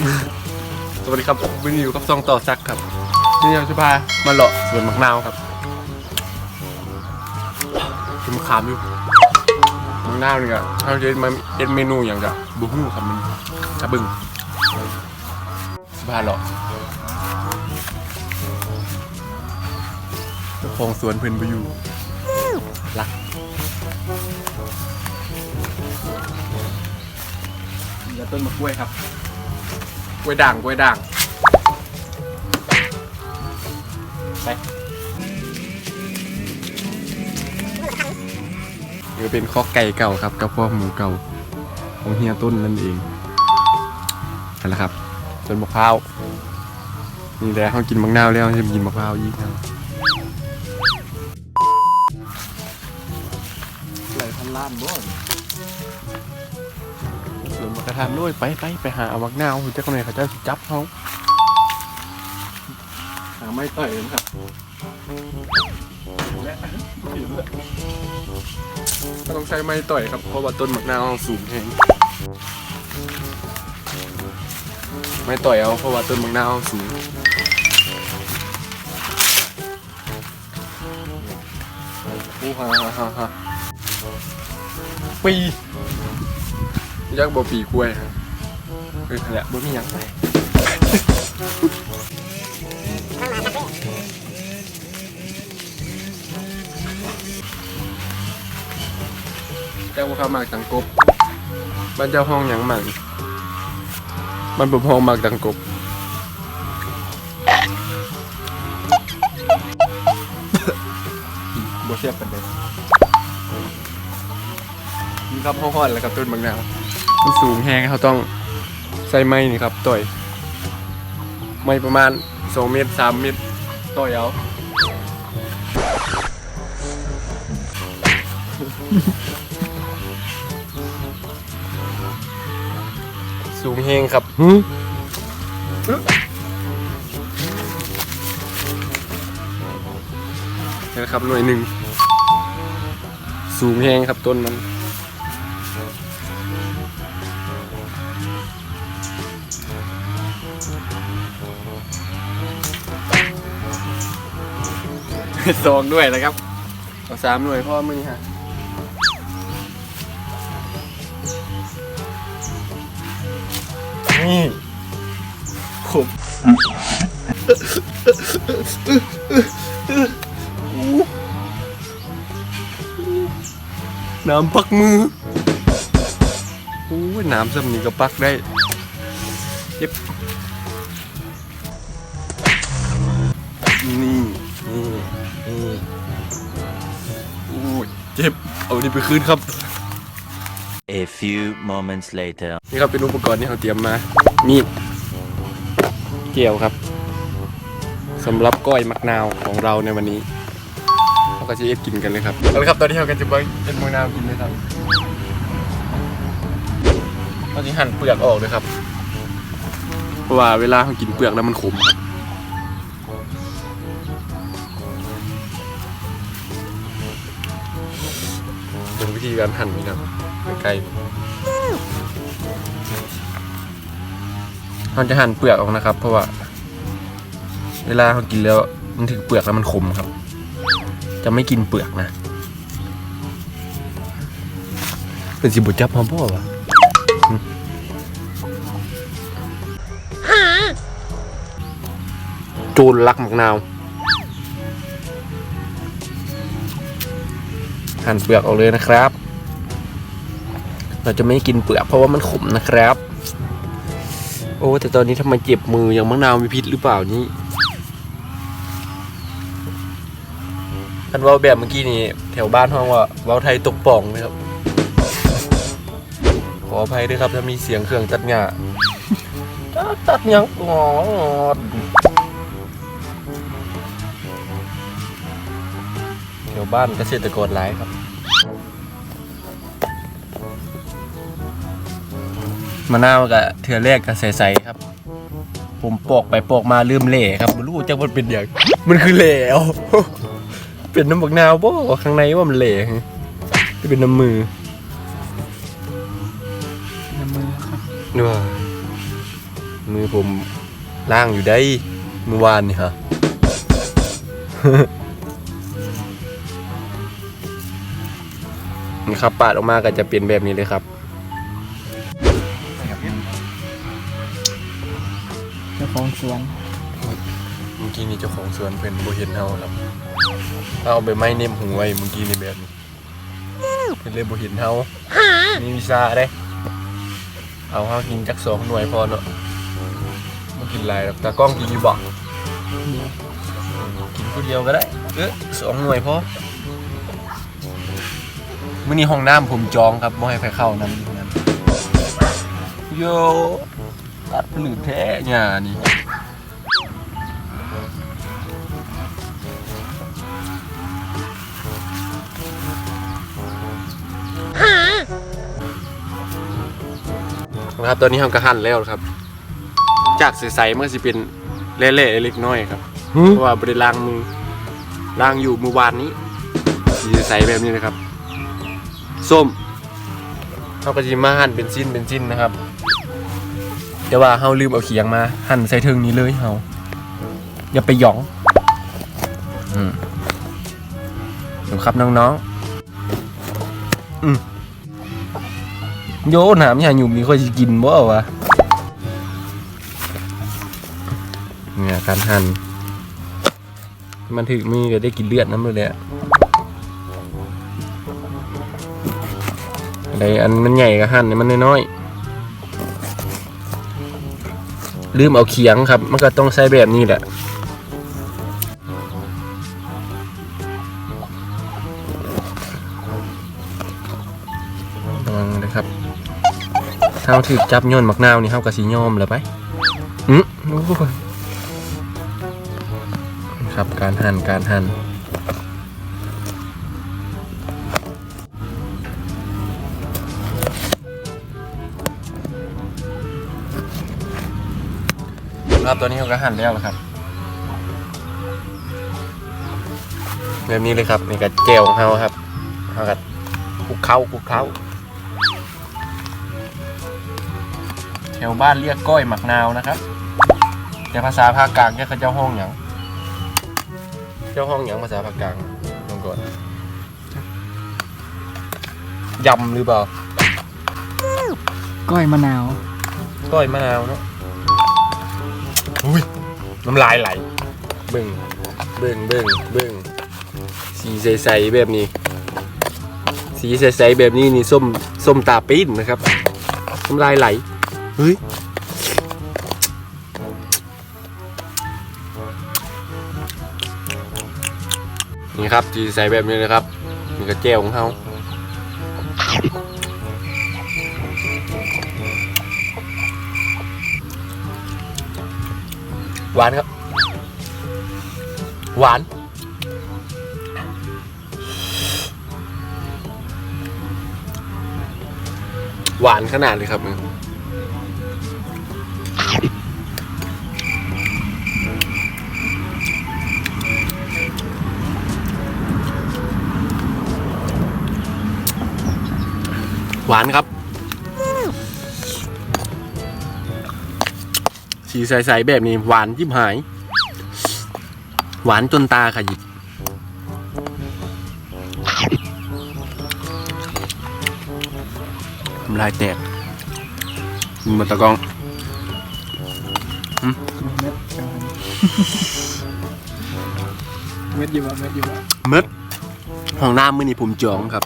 สวัสดีครับวันนี้อยู่กับซองต่อซักครับนี่เราจะพามาเลาะสวนมะนาวครับกินมะขามอยู่มะนาวนี่ก็เขาจะมาเป็นเมนูอย่างกับบุ้งครับมันกระบึงสพาเลาะเจ้าของสวนเพิ่นไปอยู่รักนี่ก็ต้นมะกล้วยครับ กล้วยด่างกล้วยด่างไปนี่ก็เป็นข้อไก่เก่าครับกับพ่อหมูเก่า ของเฮียต้นนั่นเองนั่นแหละครับต้นมะพร้าวนี่แหละเขากินมะนาวแล้วจะกินมะพร้าวอีกแล้วไหลพันล้านบ่ สวนมะกระทานด้วยไปไปไปหาเอามะนาวเจ้าคนไหนเขาจะจับเขาหาไม่ต่อยเลยครับและก็ต้องใช้ไม้ต่อยครับเพราะว่าต้นมะนาวสูงแฮงไม้ต่อยเอาเพราะว่าต้นมะนาวสูงโอ้ฮ่าฮ่าฮ่าฮ่าปี ยักษ์บ่ปีกล้วยครับเออนั่นแหละบ่มีหยังไปเจ้าบ่เข้าหมากตังกบบ้านเจ้าห้องหยังหมากมันบ่ห้องหมากตังกบ บ่เทียบกันเลยนี่ครับห้องห่อนแล้วครับต้นบางนาว มันสูงแฮงเขาต้องใส่ไม้นี่ครับต่อยไม้ประมาณ2เมตร3เมตรต่อยเอาสูงแฮงครับนี่นะครับหน่วยหนึ่งสูงแฮงครับต้นมัน สองด้วยนะครับเอาสามหน่วยพ่อมึงฮะนี่ผมน้ำปักมือโอ้ยน้ำซ้ำนี้ก็ปักได้เจ็บ เอานี่ไปคืนครับ A few moments later. นี่ครับเป็นอุปกรณ์ที่เราเตรียมมา มีดเกี่ยวครับสำหรับก้อยมักนาวของเราในวันนี้เราก็จะเอ็ดกินกันเลยครับเอาละครับตอนนี้เราก็จะไปเอ็ดมักนาวกินเลยครับเราจะหั่นเปลือกออกเลยครับ เพราะว่าเวลาเรากินเปลือกแล้วมันขมครับ เป็นวิธีการหั่นนี่ครับไกลๆเราจะหั่นเปลือกออกนะครับ เพราะว่า เวลาเรากินแล้วมันถึงเปลือกแล้วมันขมครับ จะไม่กินเปลือกนะ เป็นสิบุจับพร้อมพ่อวะโจรลักหมักนาวหั่นเปลือกออกเลยนะครับ เราจะไม่กินเปลือกเพราะว่ามันขมนะครับ โอ้แต่ตอนนี้ทำไมเจ็บมืออย่างมะนาวมีพิษหรือเปล่านี่อันว่าแบบเมื่อกี้นี้แถวบ้านห้องว่าเว้าไทยตกป่องนะครับ ขออภัยด้วยครับถ้ามีเสียงเครื่องตัดหญ้าตัดตัดหยังอ๋อแถวบ้านเกษตรกรหลายครับ มะนาวกับเทือแรกกับใสๆครับ ผมปอกไปปอกมาลืมเหล่ครับไม่รู้จักมันเป็นอย่างมันคือเหล่เอาเป็นน้ำบักนาวบ่ข้างในว่ามันเหล่จะเป็นน้ำมือ น้ำมือครับนี่ว่ามือผมล่างอยู่ได้เมื่อวานนี่ฮะนะครับปาดออกมาก็จะเป็นแบบนี้เลยครับ ของสวนเมื่อกี้นี่เจ้าของสวนเพิ่นบ่เห็นเฮาครับเอาใบไม้เนมหูไว้เมื่อกี้นี่แบบนี้เพิ่นเลยบ่เห็นเฮามีวีซาเด้ เอาเฮากินจักสองหน่วยพอเนาะบ่กินหลายหรอกตากล้องกินอยู่บ่กินผู้เดียวก็ได้ เออสองหน่วยพอมื้อนี้ห้องน้ำผมจองครับบ่ให้ใครเข้านำนั้นโย ตัดผลึกแท้หญ้านี่ครับตอนนี้เราก็หั่นแล้วครับ จากใสๆมันก็สิเป็นเละๆเล็กน้อยครับ เพราะว่าบริล้างมือล้างอยู่เมื่อวานนี้สีใสๆแบบนี้นะครับ ส้มเขาก็จะมาหั่นเป็นชิ้นเป็นชิ้นนะครับ แต่ว่าเฮาลืมเอาเขียงมา หั่นใส่ถึงนี้เลยเฮาอย่าไปหยองอืมดูครับน้องๆอืมโยหนามอย่างอยู่มีค่อยสิกินบ่วะเนี่ยการหั่นมันถึงมีก็ได้กินเลือดน้ำเลยแหละอะไรอันมันใหญ่ก็หั่นให้มันน้อยๆ ลืมเอาเขียงครับ มันก็ต้องใช้แบบนี้แหละระวังเลยครับถ้าถือจับย่นมักนาวนี่เฮากระสิยอมแล้วไปอืมโอ้ยครับการหั่นการหั่น ตัวนี้เขาก็หั่นแล้วนะครับแบบนี้เลยครับนี่ก็แก้วของเขาครับเขาก็คลุกเข้าคลุกเข้าแถวบ้านเรียกก้อยหมักนาวนะครับแต่ภาษาภาคกลางเนี่ยเขาเจ้าห้องอย่างเจ้าห้องอย่างภาษาภาคกลางลองก่อนยำหรือเปล่าก้อยมะนาว ก้อยมะนาวเนาะ อุ้ยน้ำลายไหล เบิ่งเบิ่งเบิ่งเบิ่งสีใสๆแบบนี้ สีใสๆแบบนี้นี่ส้มส้มตาปิ้นนะครับน้ำลายไหลเฮ้ยนี่ครับจีใสแบบนี้เลยครับนี่ก็แก้วของเขา หวานครับ หวาน หวานขนาดเลยครับหวานครับ สีใสๆแบบนี้หวานยิบหาย หวานจนตาขยิบทำลายแตกมีมาตะกองเม็ดเม็ดอยู่วะเม็ดอยู่วะเม็ดห้องน้ำมือนี้ผมจองครับ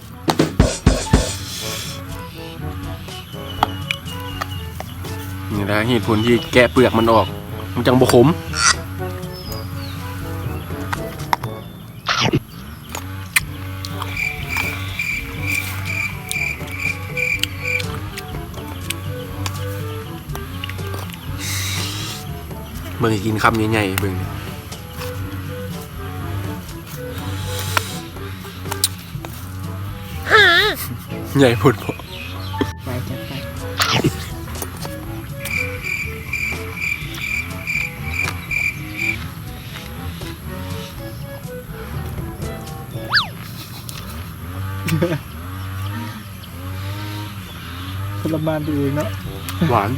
นี่นะเหตุผลที่แกะเปลือกมันออก มันจังบขมเบิ่งให้กินคำใหญ่ๆเบิ่งนี่ใหญ่พุดพอ ทรมานตัวเองเนาะหวาน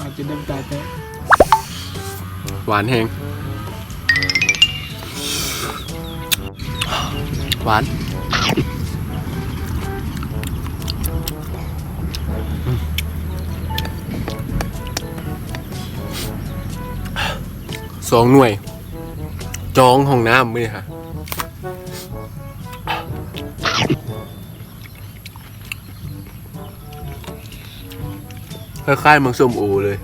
อาจจะน้ำตาแตกหวานแหงหวาน สองหน่วย จองห้องน้ำมือค่ะคล้ายๆมังส้มโอเลย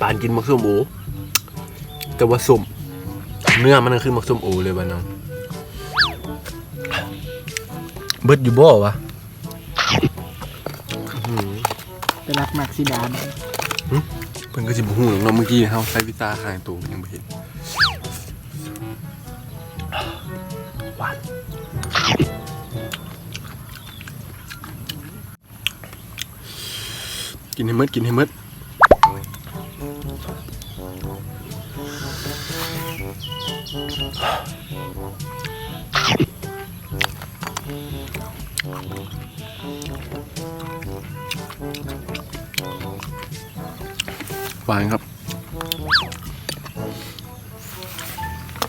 ปานกินมังส้มโอแต่ว่าส้มเนื้อมันก็คือมังส้มโอเลยบ้านน้องเบิดอยู่บ่วะไปรักมักซิดาน เพิ่นก็สิบ่ฮู้หรอกเนาะเมื่อกี้เฮาใช้วิตาหางตัวยังบ่เห็นหวานกินให้หมดกินให้หมดห วานครับ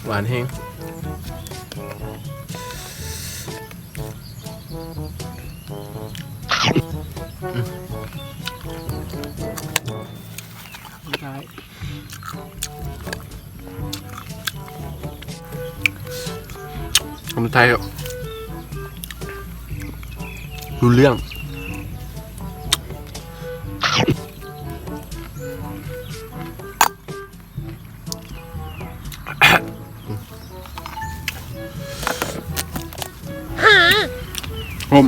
หวานแห้งสุดท้ายคำสุดท้ายครับรู้เรื่อง ผม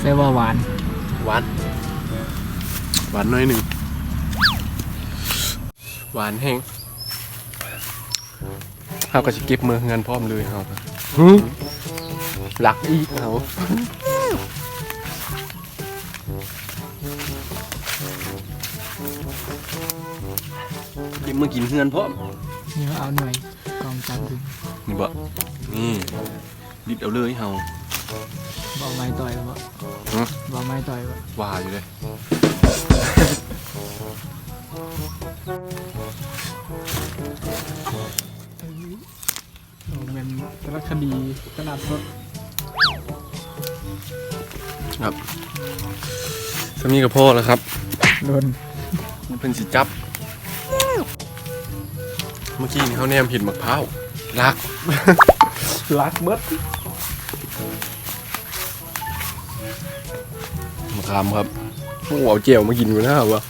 เซว่าหวาน หวาน หวานน้อยหนึ่ง หวานแห้งเขาก็จะเก็บมือเงินพร้อมเลยเขาครับหลักอีกเขาเก็บมือกินเงินพร้อมนี่ว่าเอาหน่อยกองจับดึงนี่บ่ นี่ดิดเอาเลยเฮาบอกไม้ต่อยบ่ฮะบอกไม้ต่อยบ่ว่าอยู่เลยโอ้เป็นสารคดีตลาดสดครับสามีกับพ่อแล้วครับโดนเพิ่นสิจับ เมื่อกี้นี่เขาแนมเห็นมะพร้าวรัก รักเบิดมะขามครับพวกเอาเจียวมากินอยู่นะครับวะ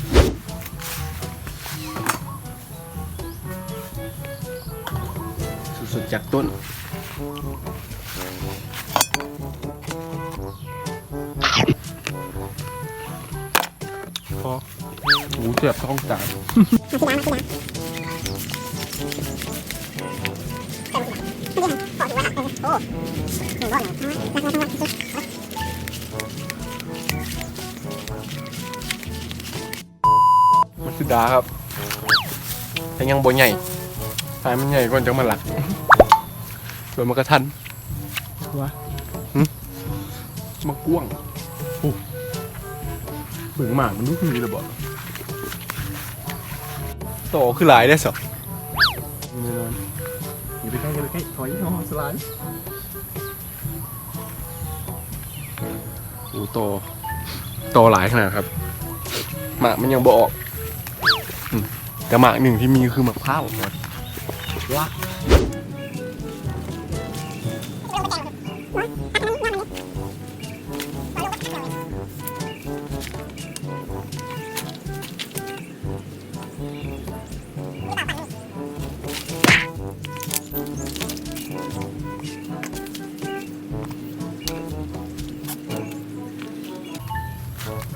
สุดๆจากต้นพอหูเจ็บท้องจ่าย มันคือดาครับ แต่ยังบ่ใหญ่สายมันใหญ่ก่อนจังมันหลักส่วนมันกระทันทัวมากว้างโอ้เบิ่งหมากมันดูคือมีระเบิดโตคือหลายได้สอแน่นอน อย่าไปใกล้อย่าไปใกล้ถอยนอสไลด์โอ้โต โตหลายขนาดครับ หมากมันยังบ่ออกอืมแต่หมากหนึ่งที่มีคือหมากพร้าวครับว้า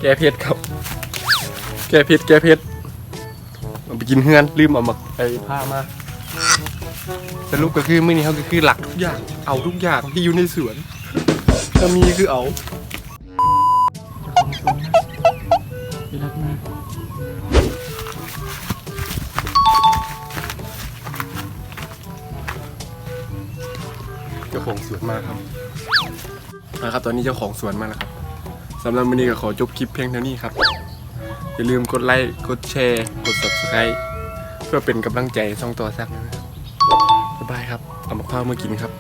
แก้เพชรครับ แก้เพชรแก้เพชรเอาไปกินเฮือนลืมเอามาไอ้ผ้ามาสรุปก็คือมื้อนี้เขาก็คือหลักทุกอย่าง เอาทุกอย่างที่อยู่ในสวนถ้ามีคือเอารักมาเจ้าของสวนมาครับนะครับ ตอนนี้เจ้าของสวนมาแล้วครับ สำหรับวันนี้ก็ขอจบคลิปเพียงเท่านี้ครับ อย่าลืมกดไลค์กดแชร์ กด subscribe เพื่อเป็นกำลังใจส่องตัวสักนะครับบ๊ายบายครับเอามาข้าวมากินครับ